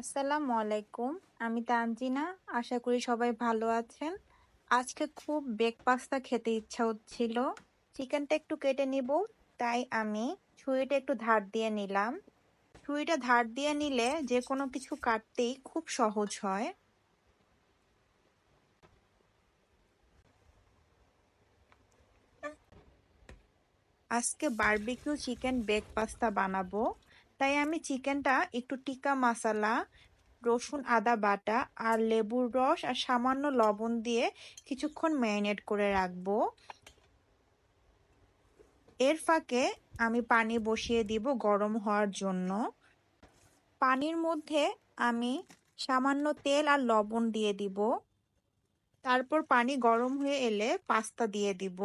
আসসালামু আলাইকুম। আমি তানজিনা, আশা করি সবাই ভালো আছেন। আজকে খুব বেক পাস্তা খেতে ইচ্ছা হচ্ছিল। চিকেনটা একটু কেটে নিব, তাই আমি ছুরিটা একটু ধার দিয়ে নিলাম। ছুরিটা ধার দিয়ে নিলে যে কোনো কিছু কাটতেই খুব সহজ হয়। আজকে বারবিকিউ চিকেন বেক পাস্তা বানাবো। তাই আমি চিকেনটা একটু টিকা মশলা, রসুন, আদা বাটা আর লেবুর রস আর সামান্য লবণ দিয়ে কিছুক্ষণ ম্যারিনেট করে রাখব। এর ফাঁকে আমি পানি বসিয়ে দিব গরম হওয়ার জন্য। পানির মধ্যে আমি সামান্য তেল আর লবণ দিয়ে দিব। তারপর পানি গরম হয়ে এলে পাস্তা দিয়ে দিব।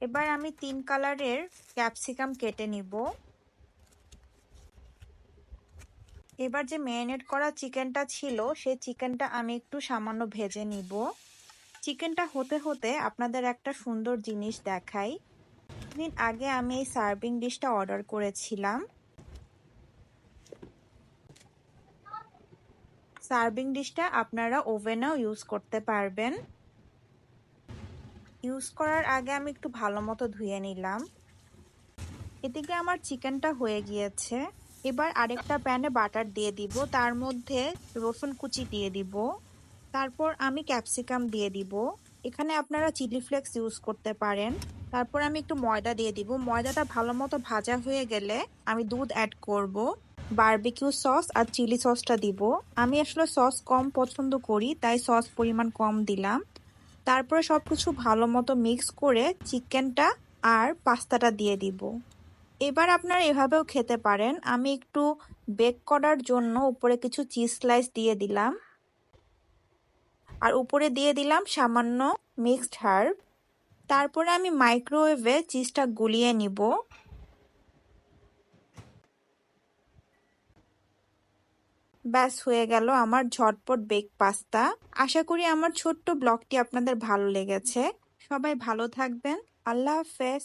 এবার আমি তিন কালারের ক্যাপসিকাম কেটে নিব। এবার যে ম্যারিনেট করা চিকেনটা ছিল, সেই চিকেনটা আমি একটু সামান্য ভেজে নিব। চিকেনটা হতে হতে আপনাদের একটা সুন্দর জিনিস দেখাই। দিন আগে আমি এই সার্ভিং ডিশটা অর্ডার করেছিলাম। সার্ভিং ডিশটা আপনারা ওভেনেও ইউজ করতে পারবেন। ইউজ করার আগে আমি একটু ভালো মতো ধুয়ে নিলাম। এদিকে আমার চিকেনটা হয়ে গিয়েছে। এবার আরেকটা প্যানে বাটার দিয়ে দিব, তার মধ্যে রসুন কুচি দিয়ে দিব, তারপর আমি ক্যাপসিকাম দিয়ে দিব। এখানে আপনারা চিলি ফ্লেক্স ইউজ করতে পারেন। তারপর আমি একটু ময়দা দিয়ে দিব। ময়দাটা ভালো মতো ভাজা হয়ে গেলে আমি দুধ অ্যাড করব বারবিকিউ সস আর চিলি সসটা দিব। আমি আসলে সস কম পছন্দ করি, তাই সস পরিমাণ কম দিলাম। তারপরে সব কিছু ভালো মতো মিক্স করে চিকেনটা আর পাস্তাটা দিয়ে দিব। এবার আপনারা এভাবেও খেতে পারেন। আমি একটু বেক করার জন্য উপরে কিছু চিজ স্লাইস দিয়ে দিলাম। আর উপরে দিয়ে দিলাম সামান্য মিক্সড হার্ব তারপরে আমি মাইক্রোওয়েভে চিজটা গুলিয়ে নিব। ব্যাস, হয়ে গেল আমার ঝটপট বেক পাস্তা আশা করি আমার ছোট্ট ব্লগটি আপনাদের ভালো লেগেছে। সবাই ভালো থাকবেন। আল্লাহ হাফেজ।